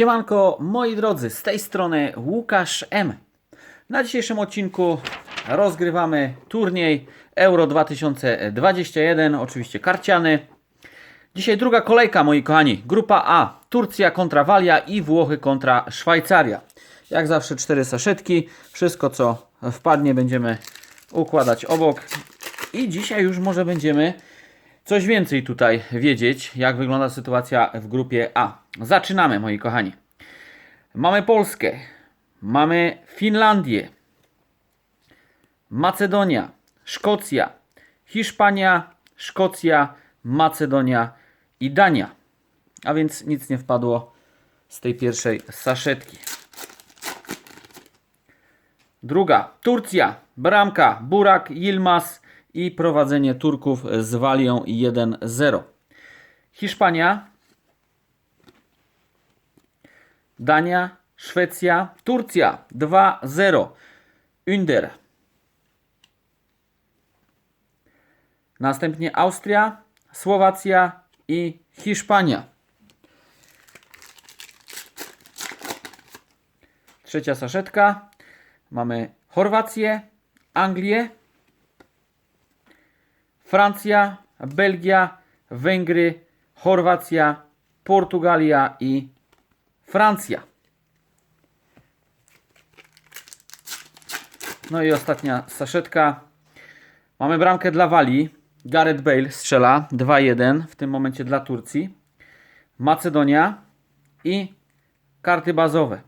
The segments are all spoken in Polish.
Siemanko, moi drodzy, z tej strony Łukasz M. Na dzisiejszym odcinku rozgrywamy turniej Euro 2021, oczywiście karciany. Dzisiaj druga kolejka, moi kochani. Grupa A, Turcja kontra Walia i Włochy kontra Szwajcaria. Jak zawsze cztery saszetki. Wszystko, co wpadnie, będziemy układać obok. I dzisiaj już może będziemy coś więcej tutaj wiedzieć, jak wygląda sytuacja w grupie A. Zaczynamy, moi kochani. Mamy Polskę, mamy Finlandię, Macedonia, Szkocja, Hiszpania, Szkocja, Macedonia i Dania. A więc nic nie wpadło z tej pierwszej saszetki. Druga, Turcja, Bramka, Burak, Yilmaz i prowadzenie Turków z Walią 1-0. Hiszpania, Dania, Szwecja, Turcja 2-0. Ünder. Następnie Austria, Słowacja i Hiszpania. Trzecia saszetka. Mamy Chorwację, Anglię, Francja, Belgia, Węgry, Chorwacja, Portugalia i Francja. No i ostatnia saszetka. Mamy bramkę dla Walii. Gareth Bale strzela 2-1 w tym momencie dla Turcji. Macedonia i karty bazowe.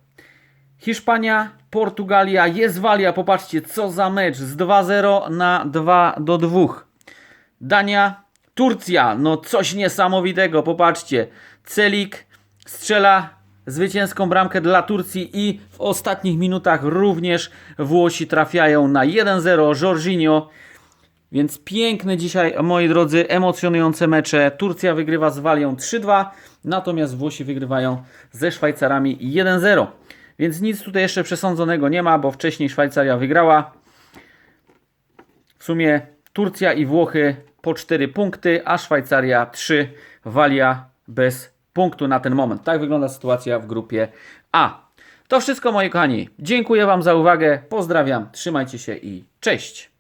Hiszpania, Portugalia, jest Walia. Popatrzcie, co za mecz z 2-0 na 2 do 2. Dania, Turcja, no coś niesamowitego, popatrzcie. Celik strzela zwycięską bramkę dla Turcji i w ostatnich minutach również Włosi trafiają na 1-0 Jorginho. Więc piękne dzisiaj, moi drodzy, emocjonujące mecze. Turcja wygrywa z Walią 3-2, natomiast Włosi wygrywają ze Szwajcarami 1-0. Więc nic tutaj jeszcze przesądzonego nie ma, bo wcześniej Szwajcaria wygrała. W sumie Turcja i Włochy po 4 punkty, a Szwajcaria 3, Walia bez punktu na ten moment. Tak wygląda sytuacja w grupie A. To wszystko moi kochani. Dziękuję Wam za uwagę. Pozdrawiam, trzymajcie się i cześć.